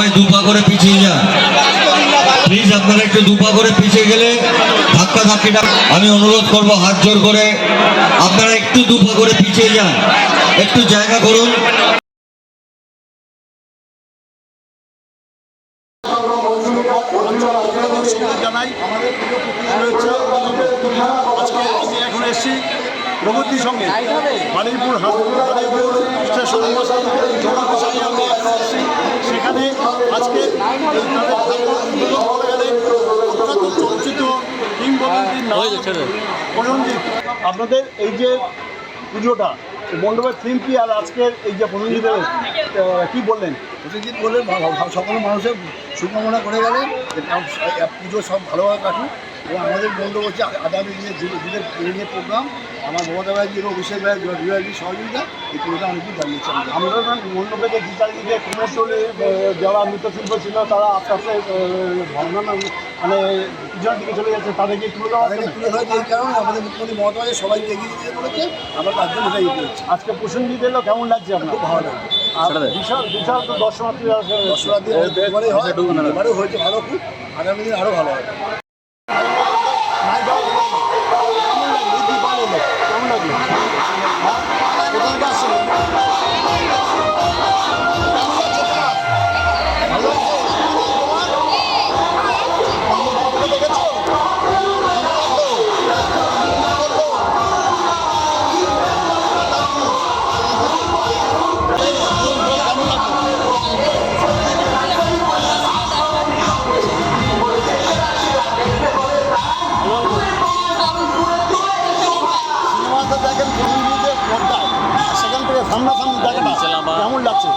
সবাই দুপা করে পিছিয়ে যান। প্লিজ আপনারা একটু দুপা করে পিছিয়ে গেলে ধাক্কা ধাক্কিটা আমি অনুরোধ করব হাত জোর করে। আপনারা একটু দুপা করে পিছিয়ে যান। একটু জায়গা করুন এখন এসেছি সেখানে আজকে এই তাদের ঠাকুর উদ্বোধন করে গেলেন প্রখ্যাত চলচ্চিত্র কিংবদন্তির নাম প্রসঞ্জিৎ আপনাদের এই যে পুজোটা মণ্ডপের থিম কি আর আজকের এই যে প্রসঞ্জিতের আহ, কি বললেন? প্রতিদিন বললেন সকল মানুষের শুভকামনা করে গেলেন। পুজো সব ভালোভাবে কাটুক এবং আমাদের মণ্ডপ হচ্ছে আগামী দিনে দিনের দিনের প্রোগ্রাম আমার মমতা ব্যানার্জি এবং অভিষেক ব্যানার্জি সহযোগিতা এই পুজোটা অনেকদিন জানিয়েছে আমাদের আমরা মণ্ডপে চারিদিকে কুমোরটুলি যারা নৃত্যশিল্প ছিল তারা আস্তে আস্তে ভাবনা মানে পিছনের দিকে চলে যাচ্ছে তাদেরকে তুলে দেওয়া? তুলে ধরেছে এই কারণে আমাদের মুখ্যমন্ত্রী মমতা ব্যানার্জি সবাইকে এগিয়ে দিতে বলেছে আমরা তার জন্য এটাই করছি আজকে প্রসঙ্গিত এলো কেমন লাগছে আপনার খুব ভালো লাগে আর বিশাল বিশাল তো দর্শনার্থী হয়েছে ভালো খুব আগামী দিন আরও ভালো হবে সামনাসামনি দেখাটা কেমন লাগছে?